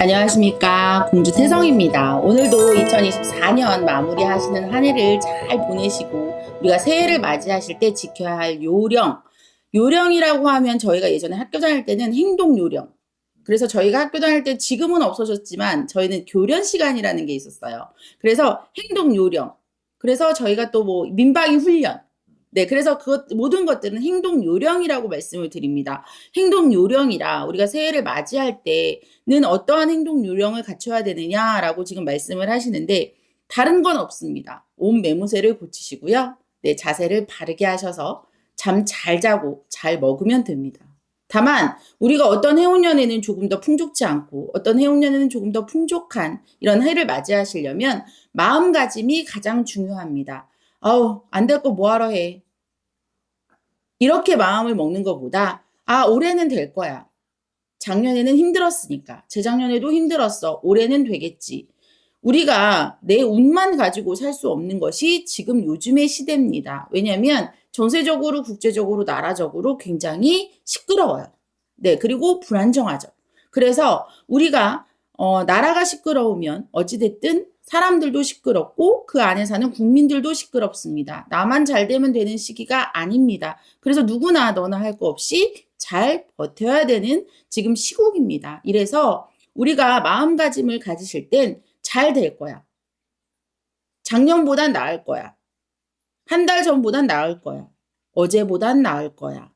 안녕하십니까. 공주 태성입니다. 오늘도 2024년 마무리하시는 한 해를 잘 보내시고 우리가 새해를 맞이하실 때 지켜야 할 요령. 요령이라고 하면 저희가 예전에 학교 다닐 때는 행동 요령. 그래서 저희가 학교 다닐 때 지금은 없어졌지만 저희는 교련 시간이라는 게 있었어요. 그래서 행동 요령. 그래서 저희가 또 뭐 민방위 훈련 네, 그래서 그 모든 것들은 행동 요령이라고 말씀을 드립니다. 행동 요령이라 우리가 새해를 맞이할 때는 어떠한 행동 요령을 갖춰야 되느냐라고 지금 말씀을 하시는데 다른 건 없습니다. 옷 매무새를 고치시고요. 네, 자세를 바르게 하셔서 잠 잘 자고 잘 먹으면 됩니다. 다만 우리가 어떤 해운년에는 조금 더 풍족지 않고 어떤 해운년에는 조금 더 풍족한 이런 해를 맞이하시려면 마음가짐이 가장 중요합니다. 아우 안 될 거 뭐하러 해. 이렇게 마음을 먹는 것보다 아 올해는 될 거야. 작년에는 힘들었으니까 재작년에도 힘들었어. 올해는 되겠지. 우리가 내 운만 가지고 살 수 없는 것이 지금 요즘의 시대입니다. 왜냐하면 전세적으로 국제적으로 나라적으로 굉장히 시끄러워요. 네 그리고 불안정하죠. 그래서 우리가 어, 나라가 시끄러우면 어찌됐든 사람들도 시끄럽고 그 안에 사는 국민들도 시끄럽습니다. 나만 잘 되면 되는 시기가 아닙니다. 그래서 누구나 너나 할 거 없이 잘 버텨야 되는 지금 시국입니다. 이래서 우리가 마음가짐을 가지실 땐 잘 될 거야. 작년보단 나을 거야. 한 달 전보단 나을 거야. 어제보단 나을 거야.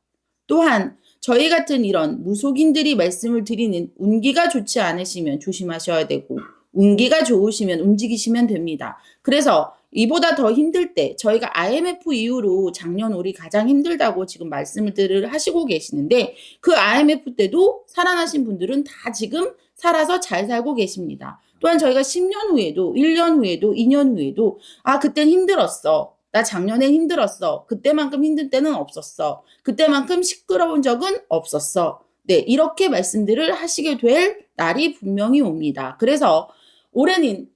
또한 저희 같은 이런 무속인들이 말씀을 드리는 운기가 좋지 않으시면 조심하셔야 되고 운기가 좋으시면 움직이시면 됩니다. 그래서 이보다 더 힘들 때 저희가 IMF 이후로 작년 우리 가장 힘들다고 지금 말씀을 하시고 계시는데 그 IMF 때도 살아나신 분들은 다 지금 살아서 잘 살고 계십니다. 또한 저희가 10년 후에도 1년 후에도 2년 후에도 아 그땐 힘들었어. 나 작년에 힘들었어. 그때만큼 힘든 때는 없었어. 그때만큼 시끄러운 적은 없었어. 네, 이렇게 말씀들을 하시게 될 날이 분명히 옵니다. 그래서 올해는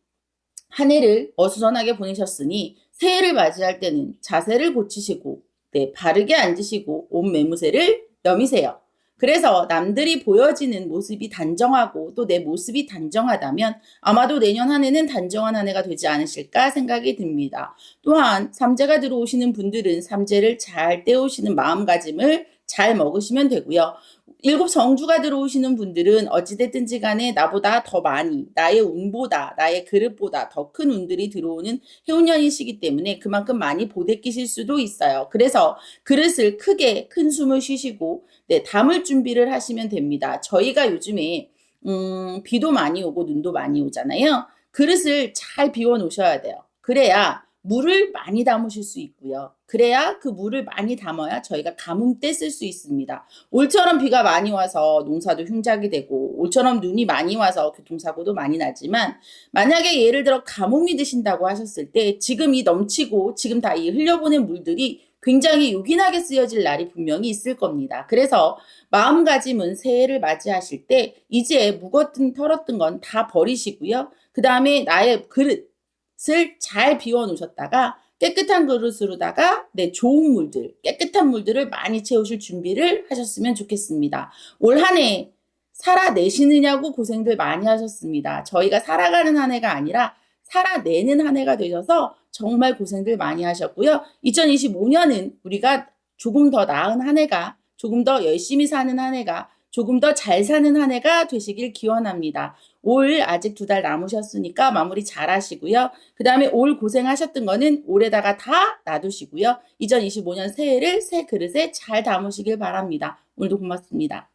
한 해를 어수선하게 보내셨으니 새해를 맞이할 때는 자세를 고치시고 네, 바르게 앉으시고 옷 매무새를 여미세요. 그래서 남들이 보여지는 모습이 단정하고 또 내 모습이 단정하다면 아마도 내년 한 해는 단정한 한 해가 되지 않으실까 생각이 듭니다. 또한 삼재가 들어오시는 분들은 삼재를 잘 떼우시는 마음가짐을 잘 먹으시면 되고요. 일곱 성주가 들어오시는 분들은 어찌됐든지 간에 나보다 더 많이 나의 운보다 나의 그릇보다 더 큰 운들이 들어오는 해운년이시기 때문에 그만큼 많이 보대끼실 수도 있어요. 그래서 그릇을 크게 큰 숨을 쉬시고 네, 담을 준비를 하시면 됩니다. 저희가 요즘에 음, 비도 많이 오고 눈도 많이 오잖아요. 그릇을 잘 비워 놓으셔야 돼요. 그래야 물을 많이 담으실 수 있고요. 그래야 그 물을 많이 담아야 저희가 가뭄 때 쓸 수 있습니다. 올처럼 비가 많이 와서 농사도 흉작이 되고 올처럼 눈이 많이 와서 교통사고도 많이 나지만 만약에 예를 들어 가뭄이 드신다고 하셨을 때 지금 이 넘치고 지금 다 이 흘려보낸 물들이 굉장히 요긴하게 쓰여질 날이 분명히 있을 겁니다. 그래서 마음가짐은 새해를 맞이하실 때 이제 묵었든 털었던 건다 버리시고요. 그 다음에 나의 그릇, 을 잘 비워 놓으셨다가 깨끗한 그릇으로다가 네, 좋은 물들, 깨끗한 물들을 많이 채우실 준비를 하셨으면 좋겠습니다. 올 한 해 살아내시느냐고 고생들 많이 하셨습니다. 저희가 살아가는 한 해가 아니라 살아내는 한 해가 되셔서 정말 고생들 많이 하셨고요. 2025년은 우리가 조금 더 나은 한 해가 조금 더 열심히 사는 한 해가 조금 더 잘 사는 한 해가 되시길 기원합니다. 올 아직 두 달 남으셨으니까 마무리 잘 하시고요. 그 다음에 올 고생하셨던 거는 올에다가 다 놔두시고요. 2025년 새해를 새 그릇에 잘 담으시길 바랍니다. 오늘도 고맙습니다.